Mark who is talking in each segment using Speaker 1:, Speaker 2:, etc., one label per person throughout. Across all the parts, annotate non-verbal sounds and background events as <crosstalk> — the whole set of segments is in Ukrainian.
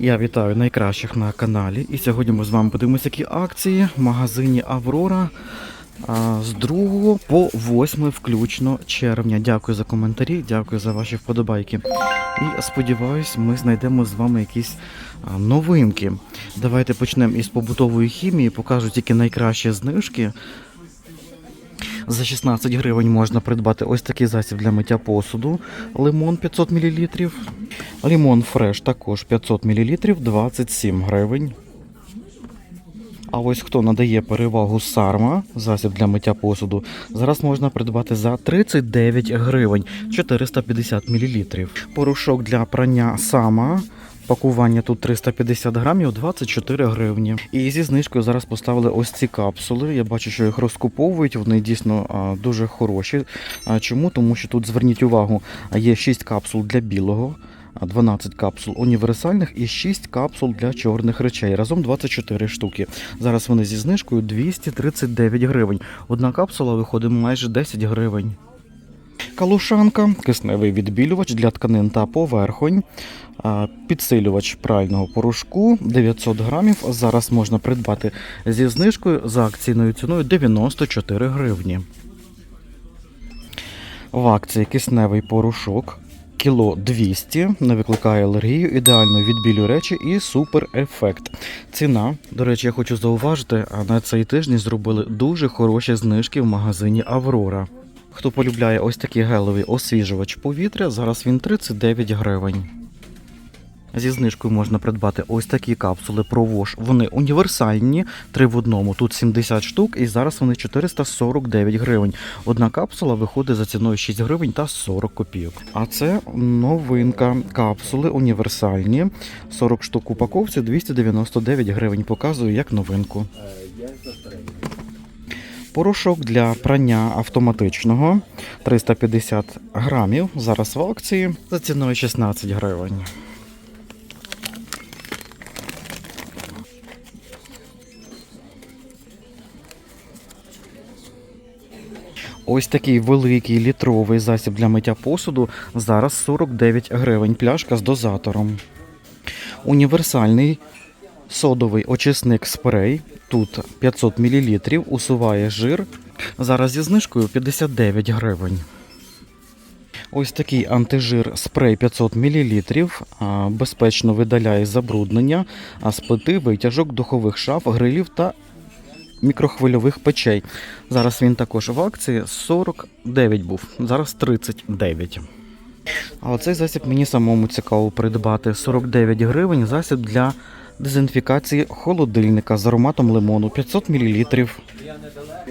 Speaker 1: Я вітаю найкращих на каналі. І сьогодні ми з вами подивимося, які акції в магазині Аврора з 2 по 8 включно червня. Дякую за коментарі, дякую за ваші вподобайки. І сподіваюсь, ми знайдемо з вами якісь новинки. Давайте почнемо із побутової хімії. Покажу тільки найкращі знижки. За 16 гривень можна придбати ось такий засіб для миття посуду. Лимон 500 мл. Лимон фреш також 500 мл 27 гривень. А ось хто надає перевагу сарма, засіб для миття посуду, зараз можна придбати за 39 гривень 450 мл. Порошок для прання сама. Пакування тут 350 грамів, 24 гривні. І зі знижкою зараз поставили ось ці капсули. Я бачу, що їх розкуповують. Вони дійсно дуже хороші. Чому? Тому що тут зверніть увагу, є 6 капсул для білого. а 12 капсул універсальних і 6 капсул для чорних речей. Разом 24 штуки. Зараз вони зі знижкою 239 гривень. Одна капсула виходить майже 10 гривень. Калушанка, кисневий відбілювач для тканин та поверхонь, підсилювач прального порошку 900 грамів. Зараз можна придбати зі знижкою за акційною ціною 94 гривні. В акції кисневий порошок кіло 200, не викликає алергію, ідеально відбілює речі і супер ефект. Ціна, до речі, я хочу зауважити, на цей тиждень зробили дуже хороші знижки в магазині Аврора. Хто полюбляє ось такий гелевий освіжувач повітря, зараз він 39 гривень. Зі знижкою можна придбати ось такі капсули ProWash. Вони універсальні, 3 в одному. Тут 70 штук, і зараз вони 449 гривень. Одна капсула виходить за ціною 6 гривень та 40 копійок. А це новинка. Капсули універсальні. 40 штук упаковці 299 гривень. Показую як новинку. Порошок для прання автоматичного 350 грамів. Зараз в акції за ціною 16 гривень. Ось такий великий літровий засіб для миття посуду. Зараз 49 гривень. Пляшка з дозатором. Універсальний содовий очисник спрей. Тут 500 мл, усуває жир. Зараз зі знижкою 59 гривень. Ось такий антижир спрей 500 мл. Безпечно видаляє забруднення, а з плити витяжок духових шаф, грилів та мікрохвильових печей. Зараз він також в акції 49 був, зараз 39. А оцей засіб мені самому цікаво придбати. 49 гривень засіб для дезінфікації холодильника з ароматом лимону 500 мл.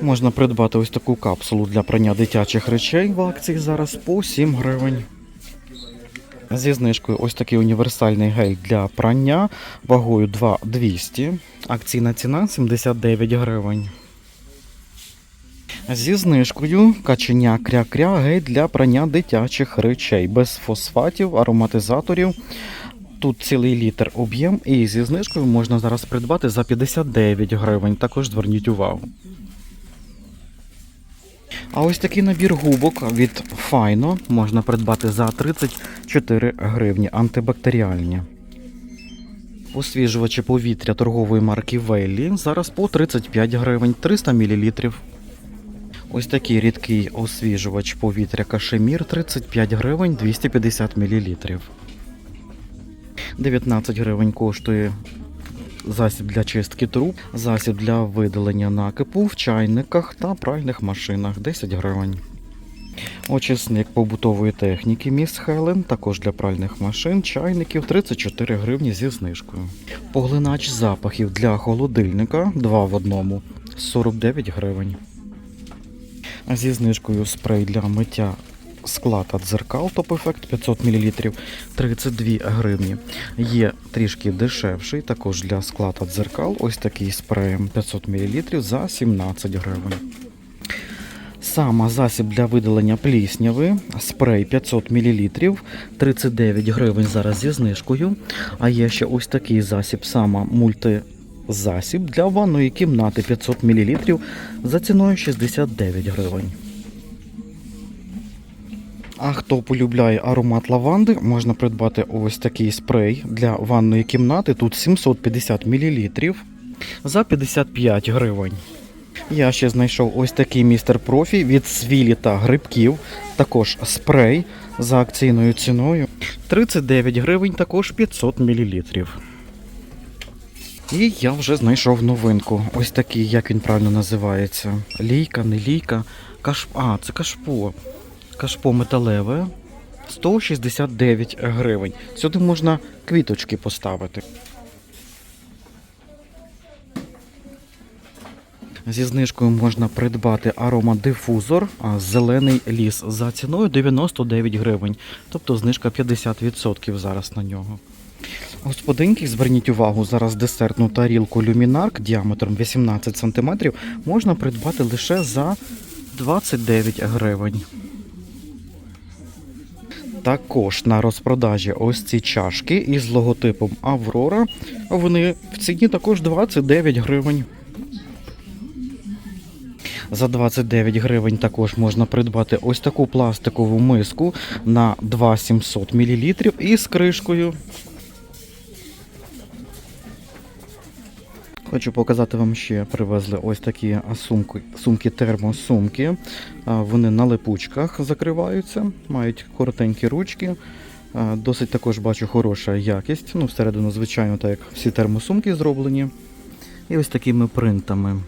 Speaker 1: Можна придбати ось таку капсулу для прання дитячих речей в акції зараз по 7 гривень. Зі знижкою ось такий універсальний гель для прання вагою 2,200. Акційна ціна 79 гривень. Зі знижкою каченя кря-кря гель для прання дитячих речей без фосфатів, ароматизаторів. Тут цілий літр об'єм, і зі знижкою можна зараз придбати за 59 гривень. Також зверніть увагу. А ось такий набір губок від Файно можна придбати за 34 гривні антибактеріальні. Освіжувачі повітря торгової марки Веллі зараз по 35 гривень 300 мл. Ось такий рідкий освіжувач повітря Кашемір 35 гривень 250 мл. 19 гривень коштує засіб для чистки труб, засіб для видалення накипу в чайниках та пральних машинах 10 гривень. Очисник побутової техніки Міс Хелен, також для пральних машин, чайників 34 гривні зі знижкою. Поглинач запахів для холодильника 2 в одному 49 гривень. Зі знижкою спрей для миття скла та дзеркал Top Effect 500 мл 32 гривні. Є трішки дешевший, також для скла та дзеркал. Ось такий спрей 500 мл за 17 гривень. Сама засіб для видалення плісняви, спрей 500 мл, 39 гривень зараз зі знижкою. А є ще ось такий засіб, сама мультизасіб для ванної кімнати 500 мл за ціною 69 гривень. А хто полюбляє аромат лаванди, можна придбати ось такий спрей для ванної кімнати. Тут 750 мл за 55 гривень. Я ще знайшов ось такий містер профі від свілі та грибків. Також спрей за акційною ціною 39 гривень, також 500 мл. І я вже знайшов новинку. Ось такий, як він правильно називається. Лійка, не лійка. Каш... А, це кашпо. Кашпо металеве. 169 гривень. Сюди можна квіточки поставити. Зі знижкою можна придбати аромадифузор, зелений ліс за ціною 99 гривень. Тобто знижка 50% зараз на нього. Господинки, зверніть увагу, зараз десертну тарілку люмінарк діаметром 18 см можна придбати лише за 29 гривень. Також на розпродажі ось ці чашки із логотипом Аврора. Вони в ціні також 29 гривень. За 29 гривень також можна придбати ось таку пластикову миску на 2700 мл із кришкою. Хочу показати вам ще привезли ось такі сумки, сумки термосумки. Вони на липучках закриваються, мають коротенькі ручки. Досить також бачу хороша якість. Ну, всередину, звичайно, так як всі термосумки зроблені. І ось такими принтами.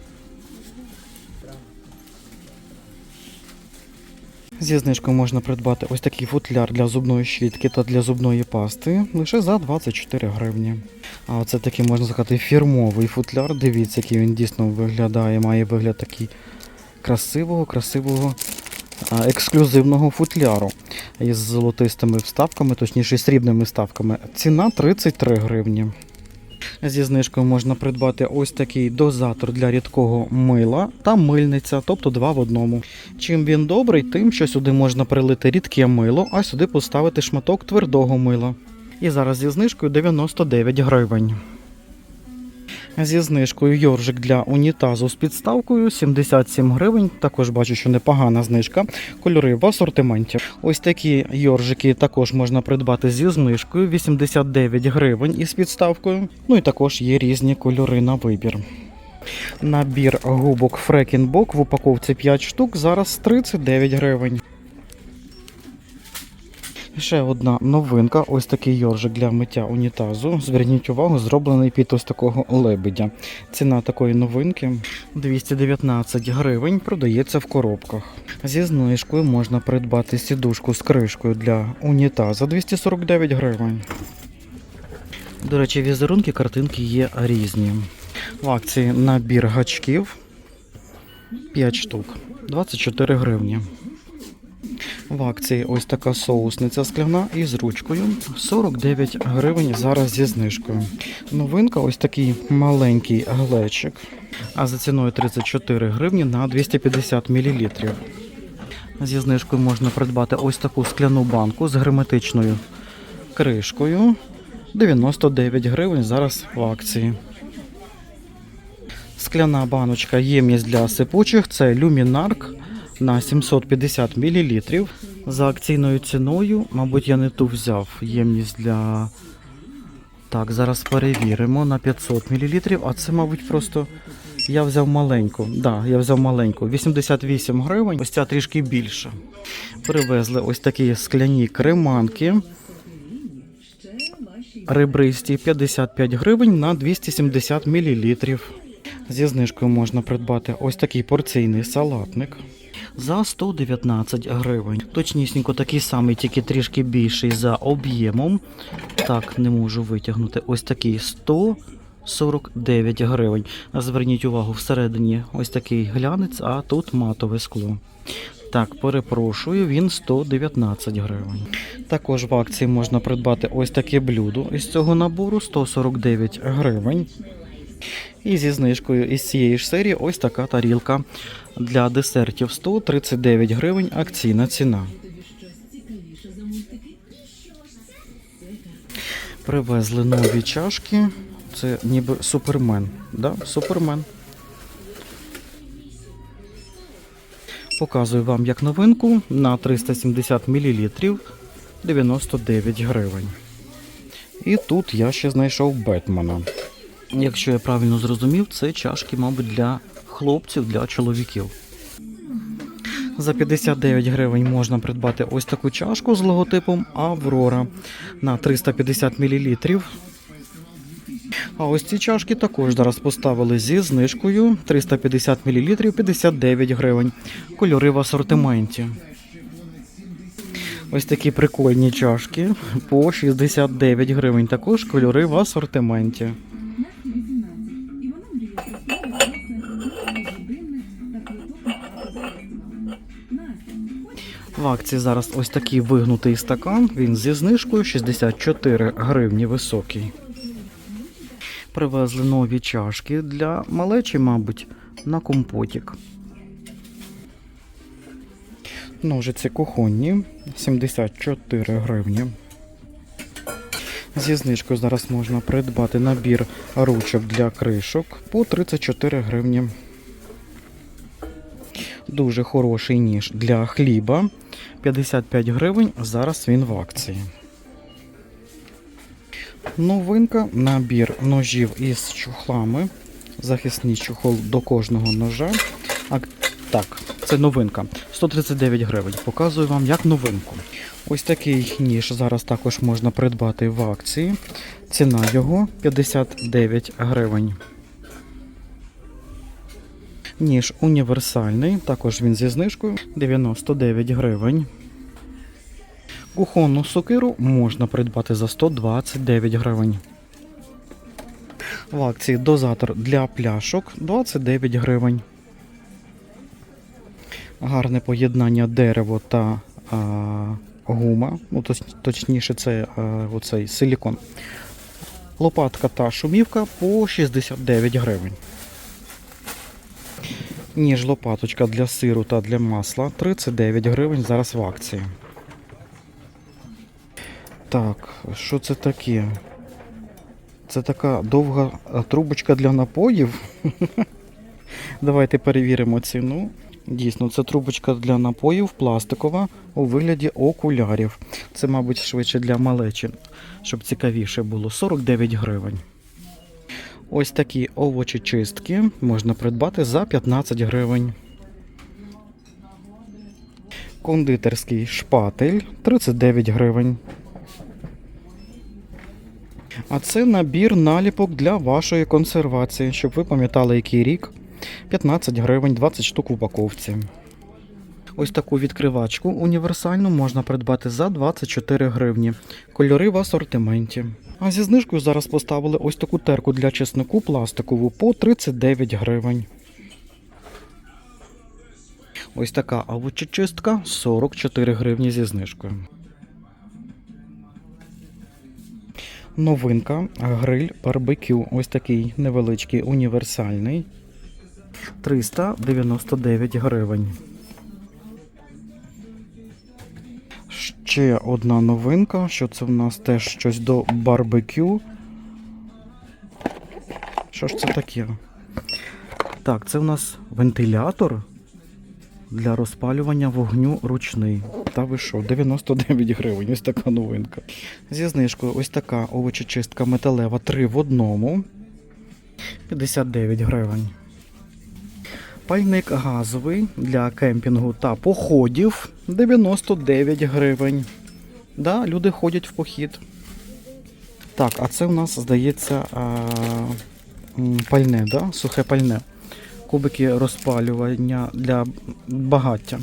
Speaker 1: Зі знижкою можна придбати ось такий футляр для зубної щітки та для зубної пасти лише за 24 гривні. А це такий, можна сказати, фірмовий футляр. Дивіться, який він дійсно виглядає, має вигляд такий красивого, красивого, ексклюзивного футляру із золотистими вставками, точніше срібними вставками. Ціна 33 гривні. Зі знижкою можна придбати ось такий дозатор для рідкого мила та мильниця, тобто два в одному. Чим він добрий, тим, що сюди можна прилити рідке мило, а сюди поставити шматок твердого мила. І зараз зі знижкою 99 гривень. Зі знижкою йоржик для унітазу з підставкою 77 гривень. Також бачу, що непогана знижка. Кольори в асортименті. Ось такі йоржики також можна придбати зі знижкою 89 гривень із підставкою. Ну і також є різні кольори на вибір. Набір губок Фрекінбок в упаковці 5 штук. Зараз 39 гривень. Ще одна новинка, ось такий йоржик для миття унітазу. Зверніть увагу, зроблений під ось такого лебедя. Ціна такої новинки 219 гривень, продається в коробках. Зі знижкою можна придбати сідушку з кришкою для унітаза 249 гривень. До речі, візерунки, картинки є різні. В акції набір гачків 5 штук, 24 гривні. В акції ось така соусниця скляна із ручкою 49 гривень зараз зі знижкою. Новинка ось такий маленький глечик. А за ціною 34 гривні на 250 мл. Зі знижкою можна придбати ось таку скляну банку з герметичною кришкою. 99 гривень зараз в акції. Скляна баночка ємність для сипучих це люмінарк на 750 мл. За акційною ціною, мабуть, я не ту взяв ємність для. Так, зараз перевіримо на 500 мл, а це, мабуть, просто я взяв маленьку. Да, я взяв маленьку. 88 гривень, ось ця трішки більша. Привезли ось такі скляні креманки. Ребристі 55 гривень на 270 мл. Зі знижкою можна придбати ось такий порційний салатник за 119 гривень. Точнісінько такий самий, тільки трішки більший за об'ємом. Так, не можу витягнути. Ось такий 149 гривень. Зверніть увагу, всередині ось такий глянець, а тут матове скло. Так, перепрошую, він 119 гривень. Також в акції можна придбати ось таке блюдо із цього набору 149 гривень. І зі знижкою із цієї ж серії ось така тарілка для десертів 139 гривень акційна ціна. Привезли нові чашки. Це ніби супермен. Да? Супермен. Показую вам як новинку на 370 мл 99 гривень. І тут я ще знайшов Бетмена. Якщо я правильно зрозумів, це чашки, мабуть, для хлопців, для чоловіків. За 59 гривень можна придбати ось таку чашку з логотипом Аврора на 350 мл. А ось ці чашки також зараз поставили зі знижкою 350 мл 59 гривень. Кольори в асортименті. Ось такі прикольні чашки по 69 гривень. Також кольори в асортименті. Акції зараз ось такий вигнутий стакан. Він зі знижкою 64 гривні високий. Привезли нові чашки для малечі, мабуть, на компотік. Ножиці кухонні 74 гривні. Зі знижкою зараз можна придбати набір ручок для кришок по 34 гривні. Дуже хороший ніж для хліба. 55 гривень. Зараз він в акції. Новинка набір ножів із чухлами. Захисний чухол до кожного ножа. А, так, це новинка. 139 гривень. Показую вам як новинку. Ось такий ніж зараз також можна придбати в акції. Ціна його 59 гривень. Ніж універсальний, також він зі знижкою 99 гривень. Кухонну сокиру можна придбати за 129 гривень. В акції дозатор для пляшок 29 гривень. Гарне поєднання дерево та а, гума. Ну, точніше, це а, оцей силікон. Лопатка та шумівка по 69 гривень. Ніж лопаточка для сиру та для масла 39 гривень зараз в акції. Так, що це таке? Це така довга е, трубочка для напоїв. <laughs> Давайте перевіримо ціну. Дійсно, це трубочка для напоїв пластикова у вигляді окулярів. Це, мабуть, швидше для малечі, щоб цікавіше було. 49 гривень. Ось такі овочечистки можна придбати за 15 гривень. Кондитерський шпатель 39 гривень. А це набір наліпок для вашої консервації, щоб ви пам'ятали, який рік. 15 гривень, 20 штук в упаковці. Ось таку відкривачку універсальну можна придбати за 24 гривні. Кольори в асортименті. А зі знижкою зараз поставили ось таку терку для чеснику пластикову по 39 гривень. Ось така овочечистка 44 гривні зі знижкою. Новинка гриль барбекю. Ось такий невеличкий універсальний. 399 гривень. Ще одна новинка, що це в нас теж щось до барбекю. Що ж це таке? Так, це в нас вентилятор для розпалювання вогню ручний. Та ви що, 99 гривень, ось така новинка. Зі знижкою ось така овочечистка металева 3 в одному. 59 гривень. Пальник газовий для кемпінгу та походів 99 гривень. Да, люди ходять в похід. Так, а це у нас, здається, пальне, да? сухе пальне. Кубики розпалювання для багаття.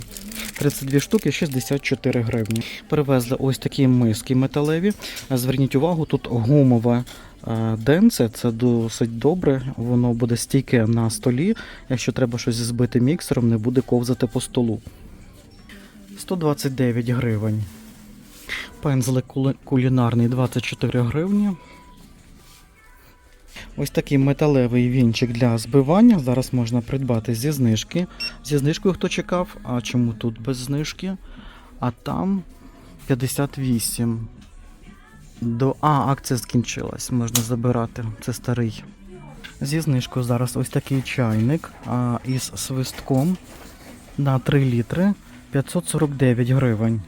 Speaker 1: 32 штуки 64 гривні. Привезли ось такі миски металеві. Зверніть увагу, тут гумове е, денце, це досить добре. Воно буде стійке на столі. Якщо треба щось збити міксером, не буде ковзати по столу. 129 гривень. Пензлик кулінарний 24 гривні. Ось такий металевий вінчик для збивання. Зараз можна придбати зі знижки. Зі знижкою хто чекав, а чому тут без знижки? А там 58. До... А, акція скінчилась, можна забирати. Це старий. Зі знижкою зараз ось такий чайник а, із свистком на 3 літри 549 гривень.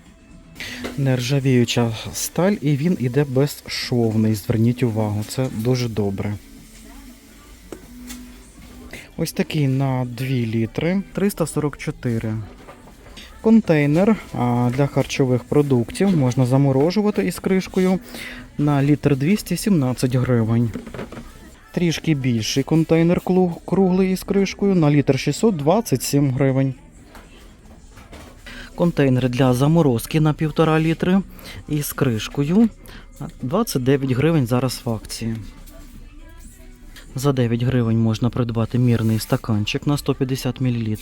Speaker 1: Нержавіюча сталь, і він іде безшовний. Зверніть увагу, це дуже добре. Ось такий на 2 літри 344. Контейнер для харчових продуктів можна заморожувати із кришкою на літр 217 гривень. Трішки більший контейнер круглий із кришкою на літр 627 гривень. Контейнер для заморозки на 1,5 літри із кришкою 29 гривень зараз в акції. За 9 гривень можна придбати мірний стаканчик на 150 мл.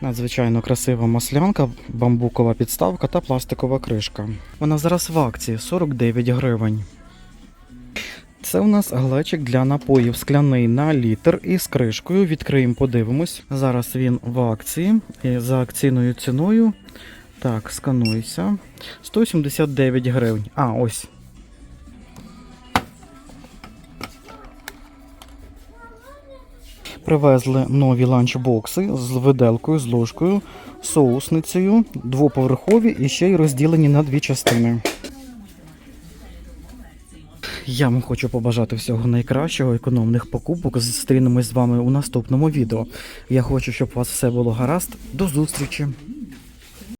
Speaker 1: Надзвичайно красива маслянка, бамбукова підставка та пластикова кришка. Вона зараз в акції 49 гривень. Це у нас глечик для напоїв скляний на літр із кришкою. Відкриємо, подивимось. Зараз він в акції і за акційною ціною. Так, скануйся. 179 гривень. А, ось. Привезли нові ланчбокси з виделкою, з ложкою, соусницею, двоповерхові і ще й розділені на дві частини. Я вам хочу побажати всього найкращого, економних покупок. Зустрінемось з вами у наступному відео. Я хочу, щоб у вас все було гаразд. До зустрічі!